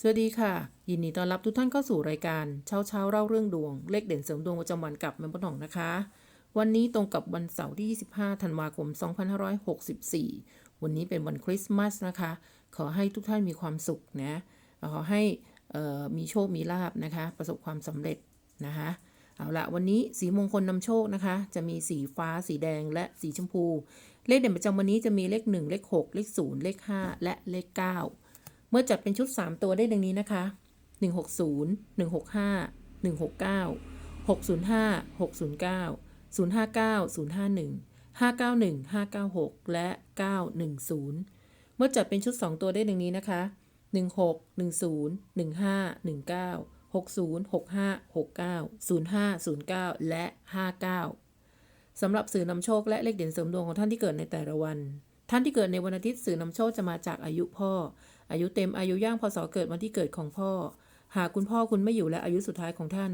สวัสดีค่ะ ยินดีต้อนรับทุกท่านเข้าสู่รายการเช้าเช้าเล่าเรื่องดวง เลขเด่นเสริมดวงประจำวันกับแม่ปนหองนะคะ วันนี้ตรงกับวันเสาร์ที่ 25 ธันวาคม 2564 วันนี้เป็นวันคริสต์มาสนะคะ ขอให้ทุกท่านมีความสุขนะขอให้มีโชคมีลาบนะคะ ประสบความสำเร็จนะคะเอาละวันนี้สีมงคลนำโชคนะคะ จะมีสีฟ้าสีแดงและสีชมพู เลขเด่นประจำวันนี้จะมีเลข 1 เลข 6 เลข 0 เลข 5 และเลข 9 เมื่อจัดเป็นชุด 3 ตัวได้ดังนี้นะคะ 160 165 169 605 609 059 051 591 596 และ 910 เมื่อจัดเป็นชุด 2 ตัวได้ดังนี้นะคะ 16 10 15 19 60 65 69 05 09 และ 59 สำหรับสื่อนำโชคและเลขเด่นเสริมดวงของท่านที่เกิดในแต่ละวัน ท่านที่เกิดในวันอาทิตย์สื่อนำโชคจะมาจากอายุพ่อ อายุเต็มอายุย่างพศเกิดวันที่เกิดของพ่อ หากคุณพ่อคุณไม่อยู่และอายุสุดท้ายของท่าน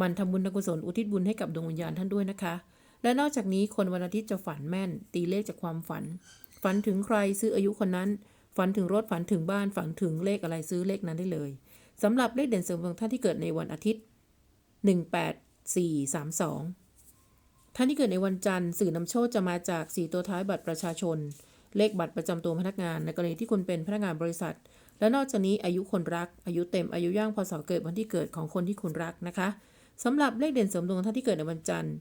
มันทำบุญกุศลอุทิศบุญให้กับดวงวิญญาณท่านด้วยนะคะ และนอกจากนี้คนวันอาทิตย์จะฝันแม่น ตีเลขจากความฝัน ฝันถึงใครซื้ออายุคนนั้น ฝันถึงรถฝันถึงบ้านฝันถึงเลขอะไรซื้อเลขนั้นได้เลยสำหรับเลขเด่นเสริมดวงท่านที่เกิดในวันอาทิตย์ 18432ท่านที่เกิดในวันจันทร์สื่อนำโชคจะมาจาก 4 ตัวท้ายบัตรประชาชน เลขบัตรประจำตัวพนักงาน ในกรณีที่คุณเป็นพนักงานบริษัท และนอกจากนี้อายุคนรัก อายุเต็มอายุย่างพศเกิดวันที่เกิดของคนที่คุณรักนะคะสำหรับเลขเด่นเสริมดวงท่านที่เกิดในวันจันทร์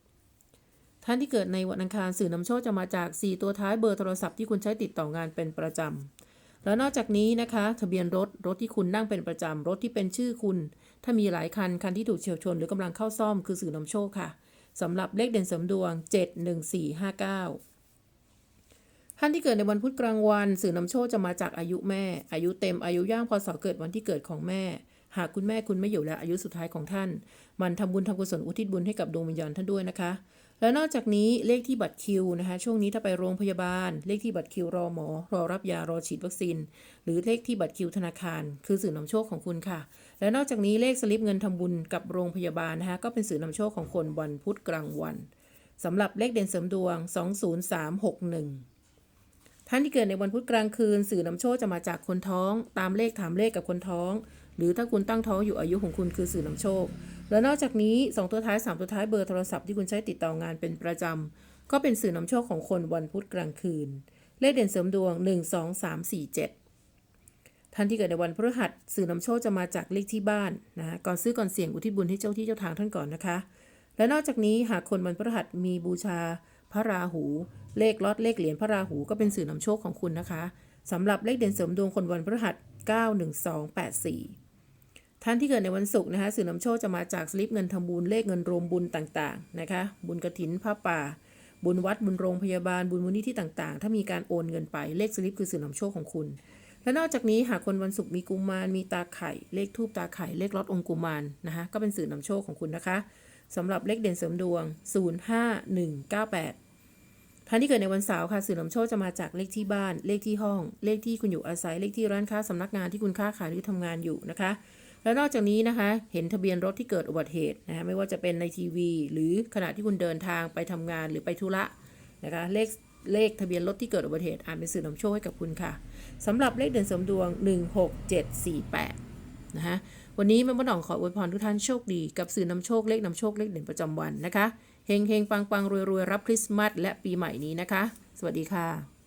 68192 ท่านที่เกิดในวันอังคารสื่อนำโชคจะมาจาก 4 ตัวท้ายเบอร์โทรศัพท์ที่คุณใช้ติดต่องานเป็นประจำ แล้วนอกจากนี้นะคะ ทะเบียนรถรถที่คุณนั่งเป็นประจำรถที่เป็นชื่อคุณ ถ้ามีหลายคันคันที่ถูกเฉียวชนหรือกำลังเข้าซ่อมคือสื่อนำโชคค่ะสำหรับเลขเด่นเสริมดวง 71459 ท่านที่เกิดในวันพุธกลางวัน สื่อนำโชคจะมาจากอายุแม่ อายุเต็มอายุย่างพศเกิดวันที่เกิดของแม่ หากคุณแม่คุณไม่อยู่และอายุสุดท้ายของท่าน มันทำบุญทำกุศลอุทิศบุญให้กับดวงวิญญาณท่านด้วยนะคะ และนอกจากนี้เลขที่บัตรคิวนะคะ ช่วงนี้ถ้าไปโรงพยาบาล เลขที่บัตรคิวรอหมอ รอรับยารอฉีดวัคซีน หรือเลขที่บัตรคิวธนาคาร คือสื่อนำโชคของคุณค่ะ และนอกจากนี้เลขสลิปเงินทำบุญกับโรงพยาบาลนะคะก็เป็นสื่อนำโชคของคนวันพุธกลางวันสำหรับเลขเด่นเสริมดวง 20361 ท่านที่เกิดในวันพุธกลางคืน สื่อนำโชคจะมาจากคนท้อง ตามเลขถามเลขกับคนท้อง หรือถ้าคุณตั้งท้องอยู่อายุของคุณคือสื่อนำโชค และนอกจากนี้ 2 ตัวท้าย 3 ตัวท้ายเบอร์โทรศัพท์ที่คุณใช้ติดต่องานเป็นประจำก็เป็นสื่อนำโชคของคนวันพุธกลางคืน เลขเด่นเสริมดวง 1 2 3 4 7 ท่านที่เกิดในวันพฤหัสสื่อนำโชคจะมาจากเลขที่บ้านนะก่อนซื้อก่อนเสี่ยงอุทิศบุญให้เจ้าที่เจ้าทางท่านก่อนนะคะ และนอกจากนี้หากคนวันพฤหัสมีบูชา พระราหู เลขลอตเลขเหรียญพระราหูก็เป็นสื่อนำโชคของคุณนะคะสำหรับเลขเด่นเสริมดวงคนวันพฤหัส 91284 ท่านที่เกิดในวันศุกร์นะคะ สื่อนำโชคจะมาจากสลิปเงินทำบุญเลขเงินรวมบุญต่างๆนะคะ บุญกระถินผ้าป่า บุญวัดบุญโรงพยาบาลบุญมูลนิธิต่างๆ ถ้ามีการโอนเงินไปเลขสลิปคือสื่อนำโชคของคุณและนอกจากนี้หากคนวันศุกร์มีกุมารมีตาไข่ เลขทูบตาไข่เลขลอตองค์กุมารนะคะก็เป็นสื่อนำโชคของคุณนะคะ สำหรับเลขเด่นเสริมดวง 05198ท่านที่เกิดในวันเสาร์ค่ะสื่อนำโชคจะมาจากเลขที่บ้าน เลขที่ห้อง เลขที่คุณอยู่อาศัย เลขที่ร้านค้าสำนักงานที่คุณค้าขายหรือทำงานอยู่นะคะ แล้วนอกจากนี้นะคะ เห็นทะเบียนรถที่เกิดอุบัติเหตุนะคะไม่ว่าจะเป็นในทีวี หรือขณะที่คุณเดินทางไปทำงานหรือไปธุระนะคะเลขเลขทะเบียนรถที่เกิดอุบัติเหตุอาจเป็นสื่อนำโชคให้กับคุณค่ะสำหรับเลขเด่นเสริมดวง 16748 นะคะวันนี้แม่บ้านหนองขออวยพรทุกท่านโชคดีกับสื่อนำโชคเลขนำโชคเลขเด่นประจำวันนะคะเฮงเฮงปังปังรวยรวยรับคริสต์มาสและปีใหม่นี้นะคะ สวัสดีค่ะ